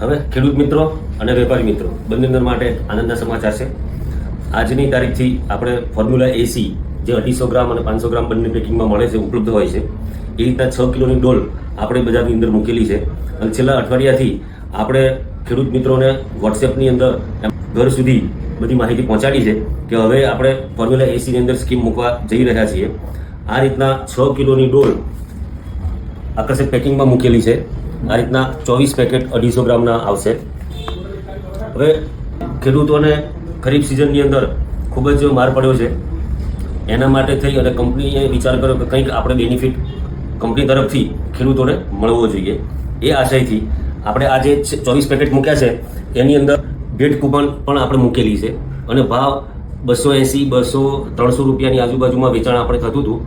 હવે ખેડૂત મિત્રો અને વેપારી મિત્રો, બંને માટે આનંદના સમાચાર છે. આજની તારીખથી આપણે ફોર્મ્યુલા એસી જે અઢીસો ગ્રામ અને પાંચસો ગ્રામ બંને પેકિંગમાં મળે છે, ઉપલબ્ધ હોય છે. એ રીતના છ કિલોની ડોલ આપણે બજારની અંદર મૂકેલી છે. અને છેલ્લા અઠવાડિયાથી આપણે ખેડૂત મિત્રોને વોટ્સએપની અંદર ઘર સુધી બધી માહિતી પહોંચાડી છે કે હવે આપણે ફોર્મ્યુલા એસીની અંદર સ્કીમ મૂકવા જઈ રહ્યા છીએ. આ રીતના છ કિલોની ડોલ આકર્ષક પેકિંગમાં મૂકેલી છે. આ રીતના ચોવીસ પેકેટ અઢીસો ગ્રામના આવશે. હવે ખેડૂતોને ખરીફ સિઝનની અંદર ખૂબ જ માર પડ્યો છે. એના માટે થઈ અને કંપનીએ વિચાર કર્યો કે કંઈક આપણે બેનિફિટ કંપની તરફથી ખેડૂતોને મળવો જોઈએ. એ આશયથી આપણે આ જે ચોવીસ પેકેટ મૂક્યા છે. એની અંદર ભેટ કૂપન પણ આપણે મૂકેલી છે. અને ભાવ બસો એંસી, બસો ત્રણસો રૂપિયાની આજુબાજુમાં વેચાણ આપણે થતું હતું.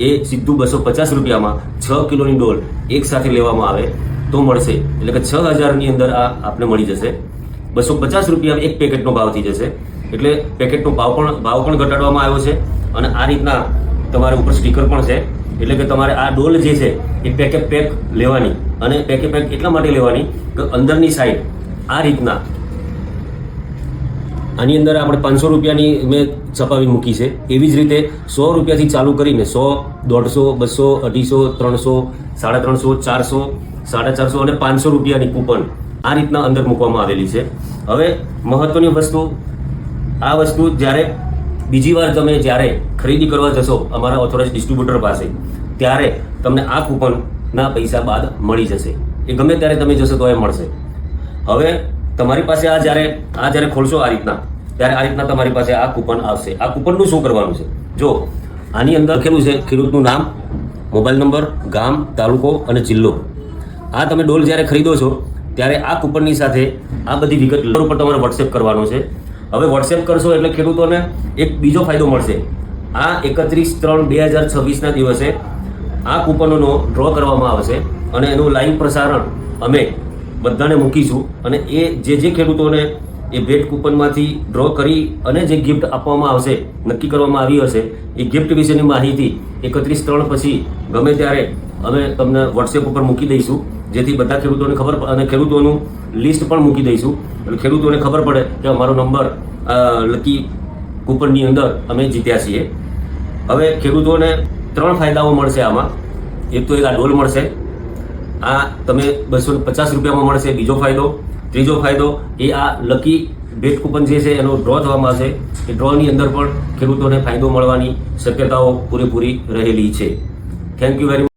એ સીધું બસો પચાસ રૂપિયામાં છ કિલોની ડોલ એક સાથે લેવામાં આવે તો મળશે. એટલે કે છ હજારની અંદર આ આપણે મળી જશે. બસો પચાસ રૂપિયા એક પેકેટનો ભાવ થઈ જશે. એટલે પેકેટનો ભાવ પણ ભાવ પણ ઘટાડવામાં આવ્યો છે અને આ રીતના તમારે ઉપર સ્ટીકર પણ છે. એટલે કે તમારે આ ડોલ જે છે એ પેકે પેક લેવાની અને પેકે પેક એટલા માટે લેવાની કે અંદરની સાઈડ આ રીતના આની અંદર આપણે પાંચસો રૂપિયાની મેં છપાવી મૂકી છે. એવી જ રીતે સો રૂપિયાથી ચાલુ કરીને સો, દોઢસો, બસો, અઢીસો, ત્રણસો, સાડા ત્રણસો, ચારસો, સાડા ચારસો અને પાંચસો રૂપિયાની કૂપન આ રીતના અંદર મૂકવામાં આવેલી છે. હવે મહત્વની વસ્તુ, આ વસ્તુ જ્યારે બીજી વાર તમે જ્યારે ખરીદી કરવા જશો અમારા ઓથોરાઇઝ ડિસ્ટ્રીબ્યુટર પાસે, ત્યારે તમને આ કૂપનના પૈસા બાદ મળી જશે. એ ગમે ત્યારે તમે જશો તો એ મળશે. હવે તમારી પાસે આ જ્યારે આ જ્યારે ખોલશો આ રીતના, ત્યારે આ રીતના તમારી પાસે આ કૂપન આવશે. આ કૂપનનું શું કરવાનું છે? જો, આની અંદર લખેલું છે ખેડૂતનું નામ, મોબાઈલ નંબર, ગામ, તાલુકો અને જિલ્લો. આ તમે ડોલ જ્યારે ખરીદો છો, ત્યારે આ કૂપનની સાથે આ બધી વિગત ઉપર તમારે વોટ્સએપ કરવાનો છે. હવે વોટ્સએપ કરશો એટલે ખેડૂતોને એક બીજો ફાયદો મળશે. આ એકત્રીસ ત્રણ બે હજાર છવ્વીસના દિવસે આ કૂપનોનો ડ્રો કરવામાં આવશે અને એનું લાઈવ પ્રસારણ અમે બધાને મૂકીશું અને એ જે જે ખેડૂતોને એ ભેટ કૂપનમાંથી ડ્રો કરી અને જે ગિફ્ટ આપવામાં આવશે, નક્કી કરવામાં આવી હશે, એ ગિફ્ટ વિશેની માહિતી એકત્રીસ ત્રણ પછી ગમે ત્યારે અમે તમને વોટ્સએપ ઉપર મૂકી દઈશું. જેથી બધા ખેડૂતોને ખબર અને ખેડૂતોનું લિસ્ટ પણ મૂકી દઈશું. એટલે ખેડૂતોને ખબર પડે કે અમારો નંબર લકી કૂપનની અંદર અમે જીત્યા છીએ. હવે ખેડૂતોને ત્રણ ફાયદાઓ મળશે આમાં. એક તો એક આ ડોલ મળશે. આ તમે બસો પચાસ રૂપિયામાં મળશે. બીજો ફાયદો, ત્રીજો ફાયદો, એ આ લકી ભેટ કૂપન જે છે એનો ડ્રો થવામાં આવશે. એ ડ્રોની અંદર પણ ખેડૂતોને ફાયદો મળવાની શક્યતાઓ પૂરેપૂરી રહેલી છે. Thank you very